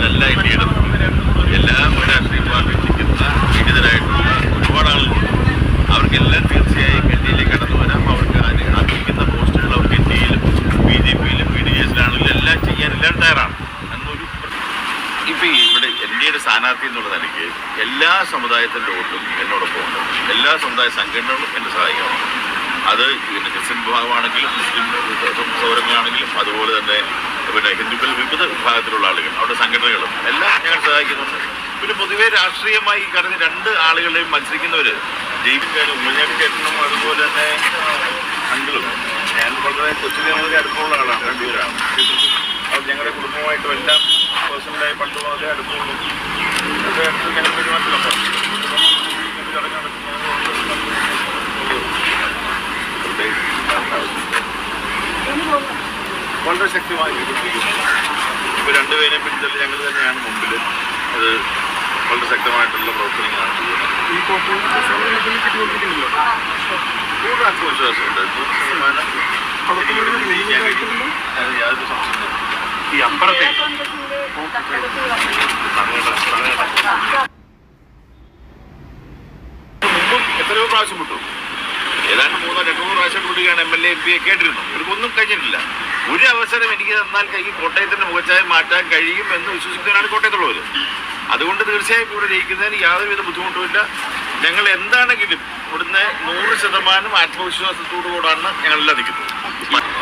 അങ്ങനെയല്ല ഇന്ത്യയുടെ എല്ലാം ഒരു രാഷ്ട്രീയ പാർട്ടി ചിക്കുന്ന ഒരുപാട് ആളുകളുണ്ട്. അവർക്കെല്ലാം തീർച്ചയായും എൻ ഡിയിലേക്ക് കടന്നു വരാം. അവർക്ക് ആഗ്രഹിക്കുന്ന പോസ്റ്റുകൾ അവർക്ക് എൻ ഡിയിലും ബി ജെ പിയിലും ബി ഡി എസിലാണെങ്കിലും എല്ലാം ചെയ്യാൻ എല്ലാം തയ്യാറാണ്. എന്നൊരു ഇപ്പം ഇവിടെ ഇന്ത്യയുടെ ഡിയുടെ സ്ഥാനാർത്ഥി എന്നുള്ള നിലയ്ക്ക് എല്ലാ സമുദായത്തിന്റെ വോട്ടും എന്നോടൊപ്പം ഉണ്ട്. എല്ലാ സമുദായ സംഘടനകളും എന്നെ സഹായിക്കണം അത് പിന്നെ ക്രിസ്ത്യൻ വിഭാഗമാണെങ്കിലും മുസ്ലിം സൗരങ്ങളാണെങ്കിലും അതുപോലെ തന്നെ പിന്നെ ഹിന്ദുക്കൾ വിവിധ വിഭാഗത്തിലുള്ള ആളുകൾ അവരുടെ സംഘടനകളും എല്ലാം ഞങ്ങൾ സഹായിക്കുന്നുണ്ട്. പിന്നെ പൊതുവേ രാഷ്ട്രീയമായി കഴിഞ്ഞ രണ്ട് ആളുകളെയും മത്സരിക്കുന്നവർ ജയിപ്പിക്കാനും ഉമ്മൻചാണ്ടി ചേട്ടനും അതുപോലെ തന്നെ അങ്കിളും. ഞാൻ വളരെ കൊച്ചിലെ മുതലേ അടുപ്പമുള്ള ആളാണ് രണ്ടുപേരാണ്. അത് ഞങ്ങളുടെ കുടുംബമായിട്ടും എല്ലാം പേഴ്സണലായി പണ്ട് വളരെ അടുപ്പമുള്ളൂ. ഞങ്ങൾ പെരുമാറ്റമുണ്ട് വളരെ ശക്തമായി വികസിപ്പിക്കുന്നു ഇപ്പോൾ രണ്ടുപേരെ പിടിച്ചാൽ ഞങ്ങൾ തന്നെയാണ് മുമ്പിൽ അത് വളരെ ശക്തമായിട്ടുള്ള പ്രവർത്തനങ്ങളാണ് ചെയ്യുന്നത്. ആത്മവിശ്വാസമുണ്ട്. ശതമാനം യാതൊരു ഈ അപ്പുറത്തെ മുമ്പും എത്രയോ പ്രാവശ്യം വിട്ടു. ഏതാണ്ട് മൂന്നോ രണ്ടു മൂന്ന് പ്രാവശ്യം വിടുകയാണ് M L A M P കേട്ടിരുന്നു. ഇവർക്കൊന്നും കഴിഞ്ഞിട്ടില്ല. ഒരു അവസരം എനിക്ക് തന്നാൽ കൈ കോട്ടയത്തിന്റെ മുഖച്ചായ മാറ്റാൻ കഴിയും എന്ന് വിശ്വസിക്കുന്നവരാണ് കോട്ടയത്തുള്ളവർ. അതുകൊണ്ട് തീർച്ചയായും ഇവിടെ ജയിക്കുന്നതിന് യാതൊരുവിധ ബുദ്ധിമുട്ടുമില്ല ഞങ്ങൾ എന്താണെങ്കിലും ഇവിടുന്ന് നൂറ് ശതമാനം ആത്മവിശ്വാസത്തോടു കൂടാണ് ഞങ്ങളെല്ലാം നിൽക്കുന്നത്.